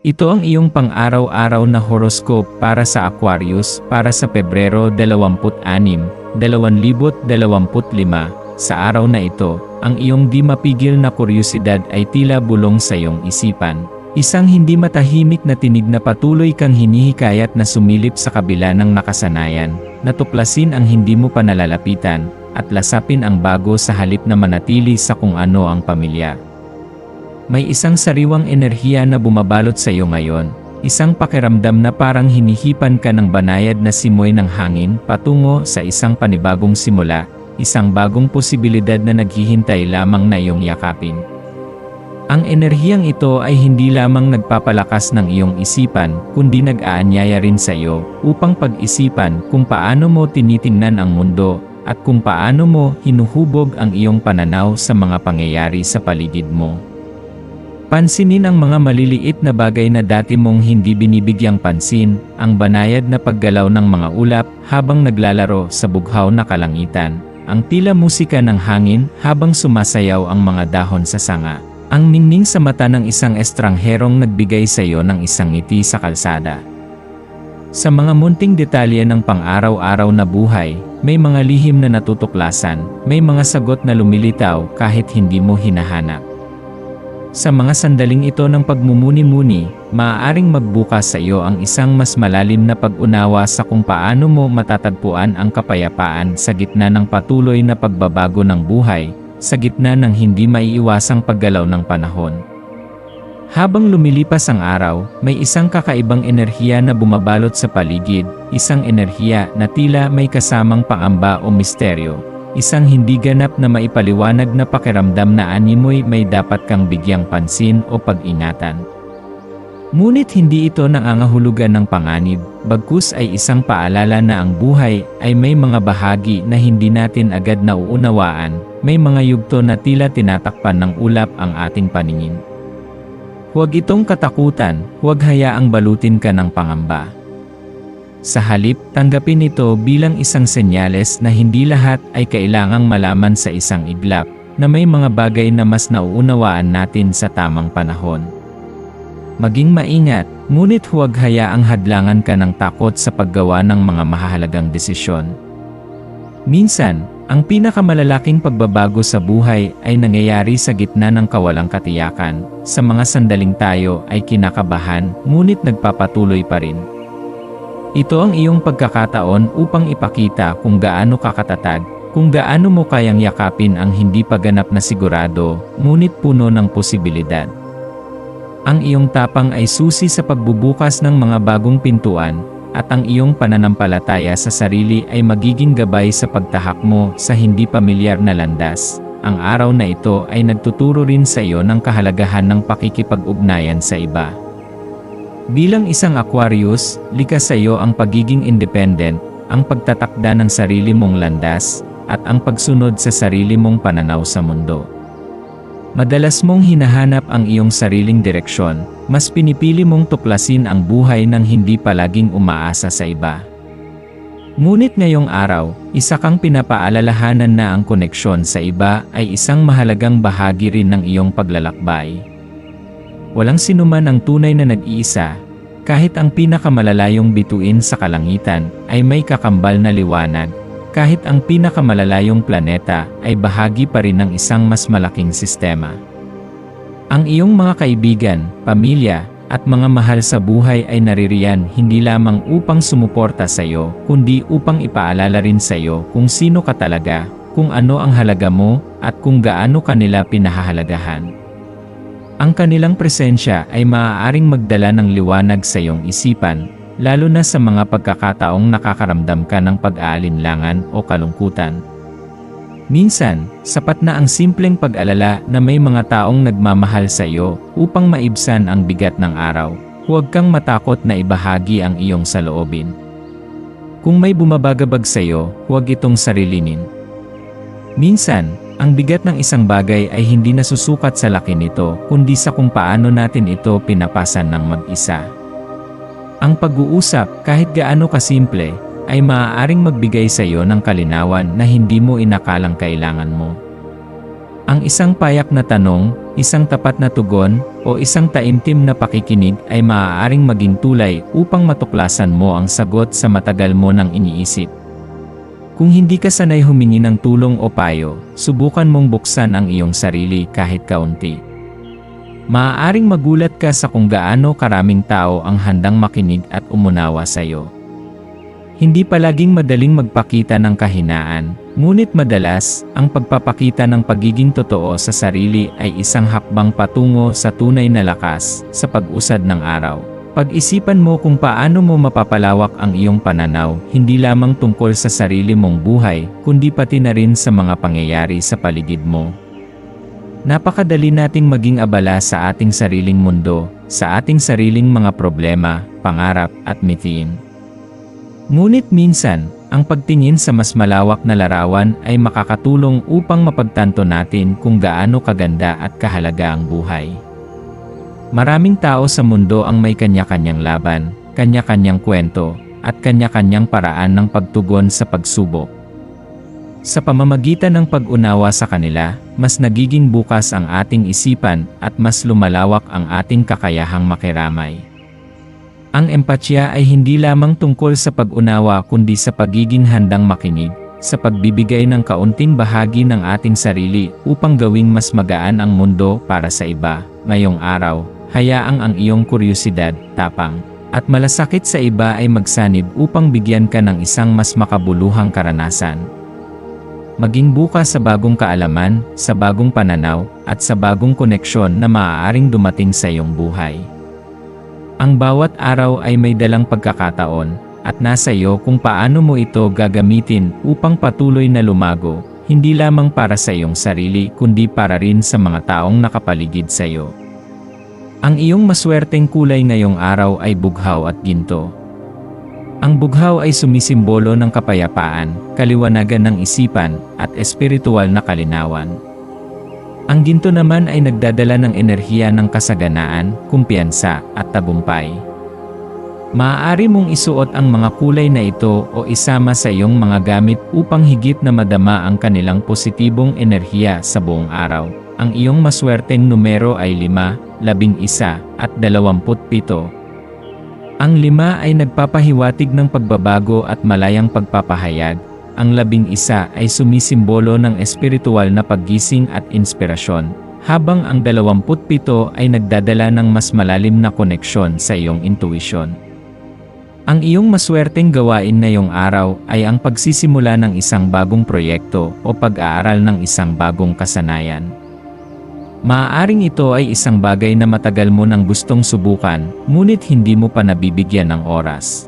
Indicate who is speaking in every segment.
Speaker 1: Ito ang iyong pang-araw-araw na horoscope para sa Aquarius para sa Pebrero 26, 2025. Sa araw na ito, ang iyong di mapigil na kuryosidad ay tila bulong sa iyong isipan. Isang hindi matahimik na tinig na patuloy kang hinihikayat na sumilip sa kabila ng nakasanayan, natuklasin ang hindi mo pa nalalapitan, at lasapin ang bago sa halip na manatili sa kung ano ang pamilya. May isang sariwang enerhiya na bumabalot sa iyo ngayon, isang pakiramdam na parang hinihipan ka ng banayad na simoy ng hangin patungo sa isang panibagong simula, isang bagong posibilidad na naghihintay lamang na iyong yakapin. Ang enerhiyang ito ay hindi lamang nagpapalakas ng iyong isipan, kundi nag-aanyaya rin sa iyo upang pag-isipan kung paano mo tinitingnan ang mundo at kung paano mo hinuhubog ang iyong pananaw sa mga pangyayari sa paligid mo. Pansinin ang mga maliliit na bagay na dati mong hindi binibigyang pansin, ang banayad na paggalaw ng mga ulap habang naglalaro sa bughaw na kalangitan, ang tila musika ng hangin habang sumasayaw ang mga dahon sa sanga, ang ningning sa mata ng isang estrangherong nagbigay sa iyo ng isang ngiti sa kalsada. Sa mga munting detalye ng pang-araw-araw na buhay, may mga lihim na natutuklasan, may mga sagot na lumilitaw kahit hindi mo hinahanap. Sa mga sandaling ito ng pagmumuni-muni, maaaring magbukas sa iyo ang isang mas malalim na pag-unawa sa kung paano mo matatagpuan ang kapayapaan sa gitna ng patuloy na pagbabago ng buhay, sa gitna ng hindi maiiwasang paggalaw ng panahon. Habang lumilipas ang araw, may isang kakaibang enerhiya na bumabalot sa paligid, isang enerhiya na tila may kasamang pangamba o misteryo, Isang hindi ganap na maipaliwanag na pakiramdam na animoy may dapat kang bigyang pansin o pag-ingatan. Ngunit hindi ito nangangahulugan ng panganib, bagkus ay isang paalala na ang buhay ay may mga bahagi na hindi natin agad nauunawaan, may mga yugto na tila tinatakpan ng ulap ang ating paningin. Huwag itong katakutan, huwag hayaang balutin ka ng pangamba. Sa halip, tanggapin ito bilang isang senyales na hindi lahat ay kailangang malaman sa isang iglap, na may mga bagay na mas nauunawaan natin sa tamang panahon. Maging maingat, ngunit huwag hayaang hadlangan ka ng takot sa paggawa ng mga mahalagang desisyon. Minsan, ang pinakamalalaking pagbabago sa buhay ay nangyayari sa gitna ng kawalang katiyakan. Sa mga sandaling tayo ay kinakabahan, ngunit nagpapatuloy pa rin. Ito ang iyong pagkakataon upang ipakita kung gaano kakatatag, kung gaano mo kayang yakapin ang hindi paganap na sigurado, ngunit puno ng posibilidad. Ang iyong tapang ay susi sa pagbubukas ng mga bagong pintuan, at ang iyong pananampalataya sa sarili ay magiging gabay sa pagtahak mo sa hindi pamilyar na landas. Ang araw na ito ay nagtuturo rin sa iyo ng kahalagahan ng pakikipag-ugnayan sa iba. Bilang isang Aquarius, likas sa iyo ang pagiging independent, ang pagtatakda ng sarili mong landas, at ang pagsunod sa sarili mong pananaw sa mundo. Madalas mong hinahanap ang iyong sariling direksyon, mas pinipili mong tuklasin ang buhay ng hindi palaging umaasa sa iba. Ngunit ngayong araw, isa kang pinapaalalahanan na ang koneksyon sa iba ay isang mahalagang bahagi rin ng iyong paglalakbay. Walang sinuman ang tunay na nag-iisa, kahit ang pinakamalalayong bituin sa kalangitan ay may kakambal na liwanag, kahit ang pinakamalalayong planeta ay bahagi pa rin ng isang mas malaking sistema. Ang iyong mga kaibigan, pamilya, at mga mahal sa buhay ay naririyan hindi lamang upang sumuporta sa iyo, kundi upang ipaalala rin sa iyo kung sino ka talaga, kung ano ang halaga mo, at kung gaano kanila pinahahalagahan. Ang kanilang presensya ay maaaring magdala ng liwanag sa iyong isipan, lalo na sa mga pagkakataong nakakaramdam ka ng pag-aalinlangan o kalungkutan. Minsan, sapat na ang simpleng pag-alala na may mga taong nagmamahal sa iyo upang maibsan ang bigat ng araw. Huwag kang matakot na ibahagi ang iyong saloobin. Kung may bumabagabag sa iyo, huwag itong sarilinin. Minsan, ang bigat ng isang bagay ay hindi nasusukat sa laki nito, kundi sa kung paano natin ito pinapasan ng mag-isa. Ang pag-uusap, kahit gaano kasimple, ay maaaring magbigay sa iyo ng kalinawan na hindi mo inakalang kailangan mo. Ang isang payak na tanong, isang tapat na tugon, o isang taimtim na pakikinig ay maaaring maging tulay upang matuklasan mo ang sagot sa matagal mo nang iniisip. Kung hindi ka sanay humingi ng tulong o payo, subukan mong buksan ang iyong sarili kahit kaunti. Maaaring magulat ka sa kung gaano karaming tao ang handang makinig at umunawa sa iyo. Hindi palaging madaling magpakita ng kahinaan, ngunit madalas, ang pagpapakita ng pagiging totoo sa sarili ay isang hakbang patungo sa tunay na lakas sa pag-usad ng araw. Pag-isipan mo kung paano mo mapapalawak ang iyong pananaw, hindi lamang tungkol sa sarili mong buhay, kundi pati na rin sa mga pangyayari sa paligid mo. Napakadali nating maging abala sa ating sariling mundo, sa ating sariling mga problema, pangarap at mithiin. Ngunit minsan, ang pagtingin sa mas malawak na larawan ay makakatulong upang mapagtanto natin kung gaano kaganda at kahalaga ang buhay. Maraming tao sa mundo ang may kanya-kanyang laban, kanya-kanyang kwento, at kanya-kanyang paraan ng pagtugon sa pagsubok. Sa pamamagitan ng pag-unawa sa kanila, mas nagiging bukas ang ating isipan at mas lumalawak ang ating kakayahang makiramay. Ang empatya ay hindi lamang tungkol sa pag-unawa kundi sa pagiging handang makinig, sa pagbibigay ng kaunting bahagi ng ating sarili upang gawing mas magaan ang mundo para sa iba. Ngayong araw, hayaang ang iyong kuryosidad, tapang, at malasakit sa iba ay magsanib upang bigyan ka ng isang mas makabuluhang karanasan. Maging bukas sa bagong kaalaman, sa bagong pananaw, at sa bagong koneksyon na maaaring dumating sa iyong buhay. Ang bawat araw ay may dalang pagkakataon, at nasa iyo kung paano mo ito gagamitin upang patuloy na lumago, hindi lamang para sa iyong sarili kundi para rin sa mga taong nakapaligid sa iyo. Ang iyong maswerteng kulay ngayong araw ay bughaw at ginto. Ang bughaw ay sumisimbolo ng kapayapaan, kaliwanagan ng isipan, at espiritual na kalinawan. Ang ginto naman ay nagdadala ng enerhiya ng kasaganaan, kumpiyansa, at tagumpay. Maaari mong isuot ang mga kulay na ito o isama sa iyong mga gamit upang higit na madama ang kanilang positibong enerhiya sa buong araw. Ang iyong maswerteng numero ay 5, 11, at 27. Ang 5 ay nagpapahiwatig ng pagbabago at malayang pagpapahayag, ang labing isa ay sumisimbolo ng espiritual na paggising at inspirasyon, habang ang 27 ay nagdadala ng mas malalim na koneksyon sa iyong intuition. Ang iyong maswerteng gawain na iyong araw ay ang pagsisimula ng isang bagong proyekto o pag-aaral ng isang bagong kasanayan. Maaaring ito ay isang bagay na matagal mo nang gustong subukan, ngunit hindi mo pa nabibigyan ng oras.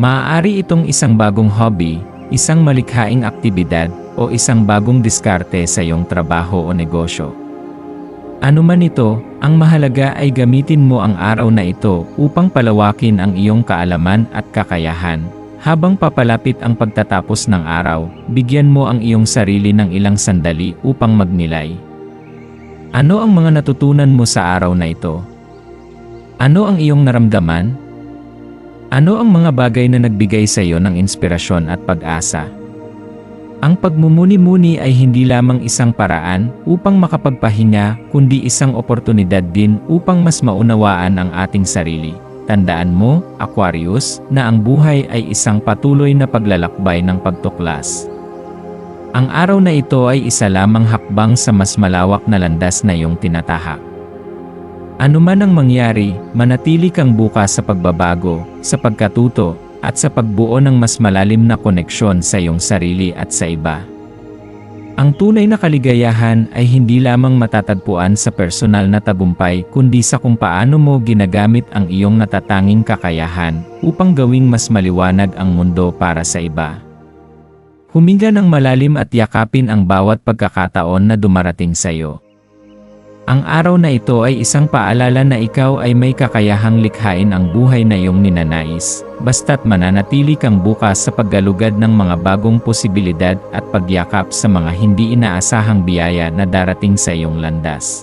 Speaker 1: Maaari itong isang bagong hobby, isang malikhaing aktibidad, o isang bagong diskarte sa iyong trabaho o negosyo. Ano man ito, ang mahalaga ay gamitin mo ang araw na ito upang palawakin ang iyong kaalaman at kakayahan. Habang papalapit ang pagtatapos ng araw, bigyan mo ang iyong sarili ng ilang sandali upang magnilay. Ano ang mga natutunan mo sa araw na ito? Ano ang iyong naramdaman? Ano ang mga bagay na nagbigay sa iyo ng inspirasyon at pag-asa? Ang pagmumuni-muni ay hindi lamang isang paraan upang makapagpahinga, kundi isang oportunidad din upang mas maunawaan ang ating sarili. Tandaan mo, Aquarius, na ang buhay ay isang patuloy na paglalakbay ng pagtuklas. Ang araw na ito ay isa lamang hakbang sa mas malawak na landas na iyong tinatahak. Ano man ang mangyari, manatili kang bukas sa pagbabago, sa pagkatuto, at sa pagbuo ng mas malalim na koneksyon sa iyong sarili at sa iba. Ang tunay na kaligayahan ay hindi lamang matatagpuan sa personal na tagumpay kundi sa kung paano mo ginagamit ang iyong natatanging kakayahan upang gawing mas maliwanag ang mundo para sa iba. Huminga ng malalim at yakapin ang bawat pagkakataon na dumarating sa iyo. Ang araw na ito ay isang paalala na ikaw ay may kakayahang likhain ang buhay na iyong ninanais, basta't mananatili kang bukas sa paggalugad ng mga bagong posibilidad at pagyakap sa mga hindi inaasahang biyaya na darating sa iyong landas.